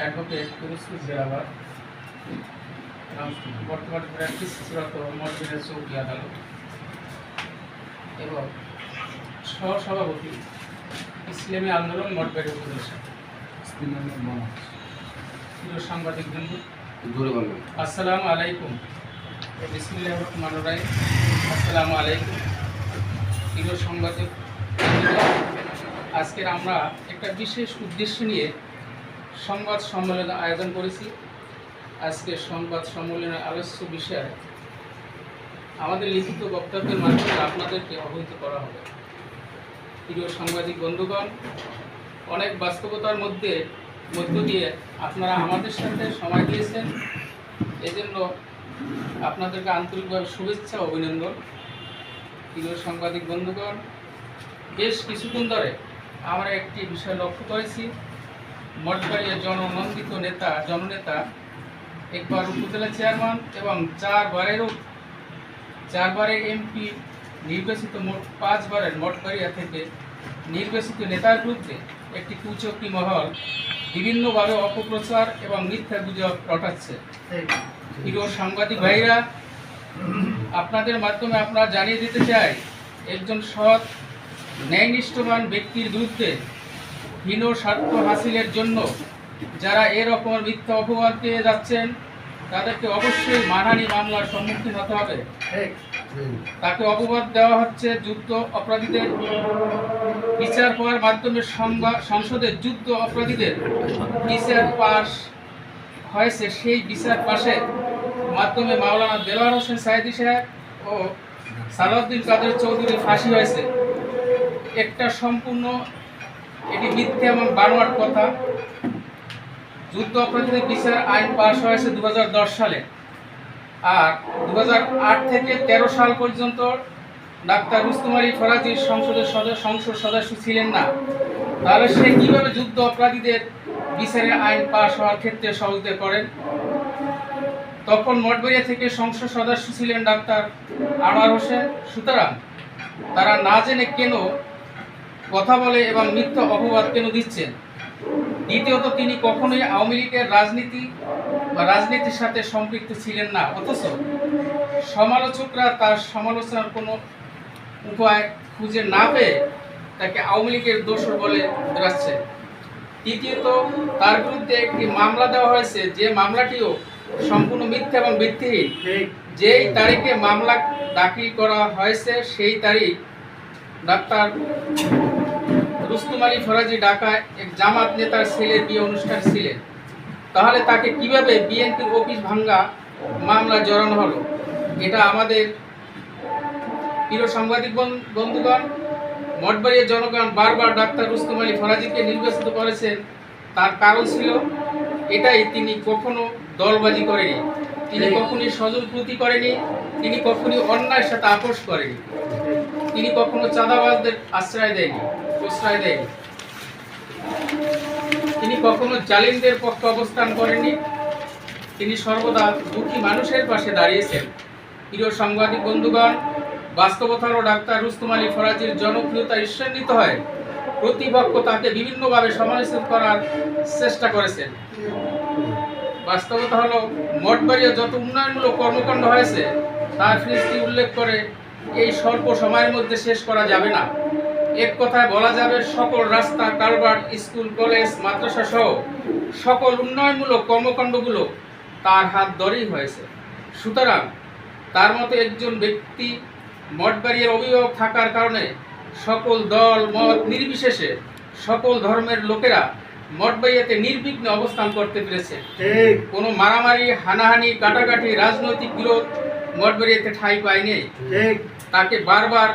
Advocate পুরস্কুর জেলাবার বর্তমানে প্র্যাকটিসরত মসজিদের চৌকি আদালত এবং সহসভাপতি ইসলামী আন্দোলন মঠবাড়ি উপদেষ্টা। প্রিয় সাংবাদিক বন্ধু আসসালামু আলাইকুম। বিসমিল্লাহ রহমান রাহিম। আসসালামু আলাইকুম। প্রিয় সাংবাদিক আজকের আমরা একটা বিশেষ উদ্দেশ্য নিয়ে সংবাদ সম্মেলন আয়োজন করেছি। আজকে সংবাদ সম্মেলনের আলোচ্য বিষয়, আমাদের লিখিত বক্তব্যের মাধ্যমে আপনাদেরকে অবহিত করা হবে। প্রিয় সাংবাদিক বন্ধুগণ, অনেক বাস্তবতার মধ্যে মধ্য দিয়ে আপনারা আমাদের সাথে সময় দিয়েছেন। এজন্য আপনাদেরকে আন্তরিকভাবে শুভেচ্ছা অভিনন্দন। প্রিয় সাংবাদিক বন্ধুগণ, বেশ কিছুদিন ধরে আমরা একটি বিষয় লক্ষ্য করেছি। মঠবাড়িয়া জননন্দিত নেতা, জননেতা, একবার উপজেলা চেয়ারম্যান এবং চারবারেরও, চারবারের এমপি নির্বাচিত মোট পাঁচবারের মঠবাড়িয়া থেকে নির্বাচিত নেতার বিরুদ্ধে একটি কুচক্রি মহল বিভিন্নভাবে অপপ্রচার এবং মিথ্যা গুজব রটাচ্ছে। প্রিয় সাংবাদিক ভাইরা, আপনাদের মাধ্যমে আপনারা জানিয়ে দিতে চাই, একজন সৎ, ন্যায়নিষ্ঠবান ব্যক্তির বিরুদ্ধে হীন স্বার্থ হাসিলের জন্য যারা এরকম মিথ্যা অপবাদ দিয়ে যাচ্ছেন, তাদেরকে অবশ্যই মানহানি মামলার সম্মুখীন হতে হবে। তাকে অপবাদ দেওয়া হচ্ছে যুদ্ধ অপরাধীদের। বিচার হওয়ার মাধ্যমে সংসদের যুদ্ধ অপরাধীদের বিচার পাশ হয়েছে। সেই বিচার পাশে মাধ্যমে মাওলানা দেলোয়ার হোসেন সাইদি সাহেব ও সালাউদ্দিন কাদের চৌধুরী ফাঁসি হয়েছে। একটা সম্পূর্ণ এটি মিথ্যে এবং বানোয়ার কথা। যুদ্ধ অপরাধীদের বিচার আইন পাশ হয়েছে দু হাজার দশ সালে। আর দু হাজার আট থেকে তেরো সাল পর্যন্ত ডাক্তার রুস্তুম আলী ফরাজির সংসদের সদস্য সংসদ সদস্য ছিলেন না। তাহলে সে কীভাবে যুদ্ধ অপরাধীদের বিচারের আইন পাশ হওয়ার ক্ষেত্রে সহযোগিতা করেন? তখন মঠবাড়িয়া থেকে সংসদ সদস্য ছিলেন ডাক্তার আনোয়ার হোসেন। সুতরাং তারা না জেনে কেন কথা বলে এবং মিথ্যা অপবাদ কেন দিচ্ছেন? দ্বিতীয়ত তিনি কখনোই আওয়ামী লীগের রাজনীতি বা রাজনীতির সাথে সম্পৃক্ত ছিলেন না। অথচ সমালোচকরা তার সমালোচনার কোনো উপায় খুঁজে না পেয়ে তাকে আওয়ামী লীগের দোষর বলে বেড়াচ্ছে। তৃতীয়ত তার বিরুদ্ধে একটি মামলা দেওয়া হয়েছে। যে মামলাটিও সম্পূর্ণ মিথ্যা এবং ভিত্তিহীন। যেই তারিখে মামলা দাখিল করা হয়েছে সেই তারিখ ডাক্তার রুস্তুম আলী ফরাজি ঢাকায় এক জামাত নেতার ছেলের বিয়ে অনুষ্ঠান ছিলেন। তাহলে তাকে কীভাবে বিএনপির অফিস ভাঙ্গা মামলা জড়ানো হলো? এটা আমাদের প্রিয় সাংবাদিক বন্ধুগণ মঠবাড়িয়া জনগণ বারবার ডাক্তার রুস্তুম আলী ফরাজিকে নির্বাচিত করেছেন তার কারণ ছিল এটাই তিনি কখনো দলবাজি করেনি। তিনি কখনোই স্বজন প্রতি করেনি তিনি কখনোই অন্যায়ের সাথে আপোষ করেনি। তিনি কখনো চাঁদাবাজদের আশ্রয় দেয়নি। তিনি কখনো জালিমদের পক্ষে অবস্থান করেননি। তিনি সর্বদা দুঃখী মানুষের পাশে দাঁড়িয়েছেন। প্রিয় সাংবাদিক বন্ধুগণ বাস্তবতা হলো ডাক্তার রুস্তুম আলী ফরাজির জনপ্রিয়তা ঈশ্বরান্বিত হয়। প্রতিপক্ষ তাকে বিভিন্নভাবে সমালোচিত করার চেষ্টা করেছেন। বাস্তবতা হলো, মঠবাড়িয়া যত উন্নয়নমূলক কর্মকাণ্ড হয়েছে, তার ফিরিস্তি উল্লেখ করে এই স্বল্প সময়ের মধ্যে শেষ করা যাবে না। এক কথায় বলা যাবে সকল রাস্তা কারবার স্কুল কলেজ মাদ্রাসা সহ সকল উন্নয়নমূলক কর্মকাণ্ডগুলো তার হাত ধরেই হয়েছে। সুতরাং তার মতো একজন ব্যক্তি মঠবাড়িয়ার অভিভাবক থাকার কারণে সকল দল মত নির্বিশেষে সকল ধর্মের লোকেরা মঠবাড়িয়াতে নির্বিঘ্নে অবস্থান করতে পেরেছে। কোনো মারামারি হানাহানি কাটাকাটি রাজনৈতিক বিরোধ মঠবাড়িয়াতে ঠাঁই পায়নি তাকে বারবার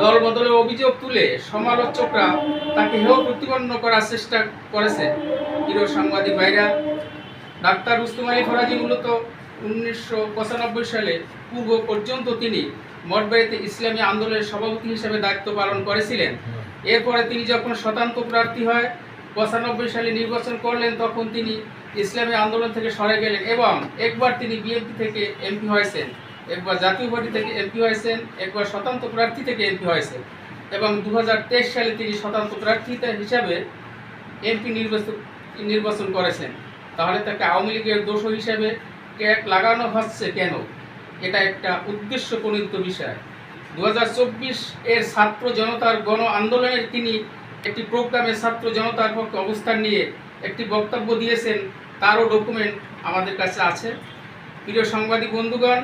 দল বদলে অভিযোগ তুলে সমালোচকরা তাকে হেয় প্রতিপন্ন করার চেষ্টা করেছে। প্রিয় সাংবাদিক ভাইরা, ডাক্তার রুস্তুম আলী ফরাজি মূলত উনিশশো পঁচানব্বই সালে পূর্ব পর্যন্ত তিনি মঠবাড়িতে ইসলামী আন্দোলনের সভাপতি হিসেবে দায়িত্ব পালন করেছিলেন। এরপরে তিনি যখন শতান্ত প্রার্থী হয় পঁচানব্বই সালে নির্বাচন করলেন, তখন তিনি ইসলামী আন্দোলন থেকে সরে গেলেন এবং একবার তিনি বিএনপি থেকে এমপি হয়েছেন। একবার জাতীয় পার্টি থেকে এমপি হয়েছেন, একবার স্বতন্ত্র প্রার্থী থেকে এমপি হয়েছেন এবং দু হাজার তেইশ সালে তিনি স্বতন্ত্র প্রার্থী হিসাবে এমপি নির্বাচিত নির্বাচন করেছেন। তাহলে তাকে আওয়ামী লীগের দোষ হিসেবে ট্যাগ লাগানো হচ্ছে কেন? এটা একটা উদ্দেশ্য প্রণীত বিষয়। দু হাজার চব্বিশ এর ছাত্র জনতার গণ আন্দোলনের তিনি একটি প্রোগ্রামে ছাত্র জনতার পক্ষে অবস্থান নিয়ে একটি বক্তব্য দিয়েছেন। তারও ডকুমেন্ট আমাদের কাছে আছে। প্রিয় সাংবাদিক বন্ধুগণ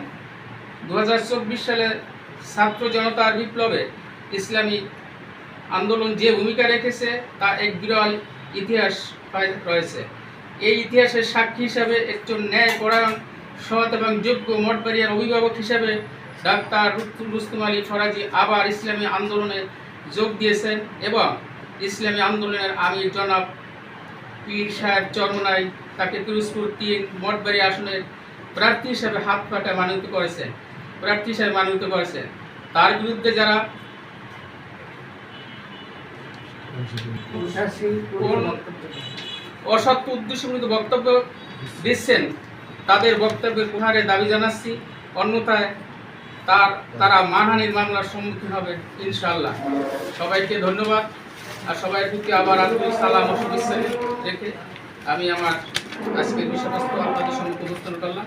দু হাজার চব্বিশ সালে ছাত্র জনতার বিপ্লবে ইসলামী আন্দোলন যে ভূমিকা রেখেছে, তা এক বিরল ইতিহাস রয়েছে। এই ইতিহাসের সাক্ষী হিসাবে একজন ন্যায় পরায়ণ সৎ এবং যোগ্য মঠবাড়িয়ার অভিভাবক হিসেবে ডাক্তার রুস্তুম রুস্তুম আলী ফরাজি আবার ইসলামী আন্দোলনে যোগ দিয়েছেন এবং ইসলামী আন্দোলনের আমির জনাব পীর সাহেব চরমনাই তাকে পিরোজপুর তিন মঠবাড়ি আসনের প্রার্থী হিসেবে হাত পাকা মানিত করেছেন প্রার্থী হিসেবে মানিত করেছেন তার বিরুদ্ধে যারা অসত্য উদ্দেশ্যমূলক বক্তব্য দিচ্ছেন, তাদের বক্তব্যের প্রহারে দাবি জানাচ্ছি। অন্যথায় তার, তারা মানহানির মামলার সম্মুখীন হবে, ইনশাআল্লাহ। সবাইকে ধন্যবাদ। আর সবাই আবার আন্তরিক সালাম ও শুভেচ্ছা রেখে আমি আমার আজকের বিষয়বস্তু আপনাদের সঙ্গে উপস্থাপন করলাম।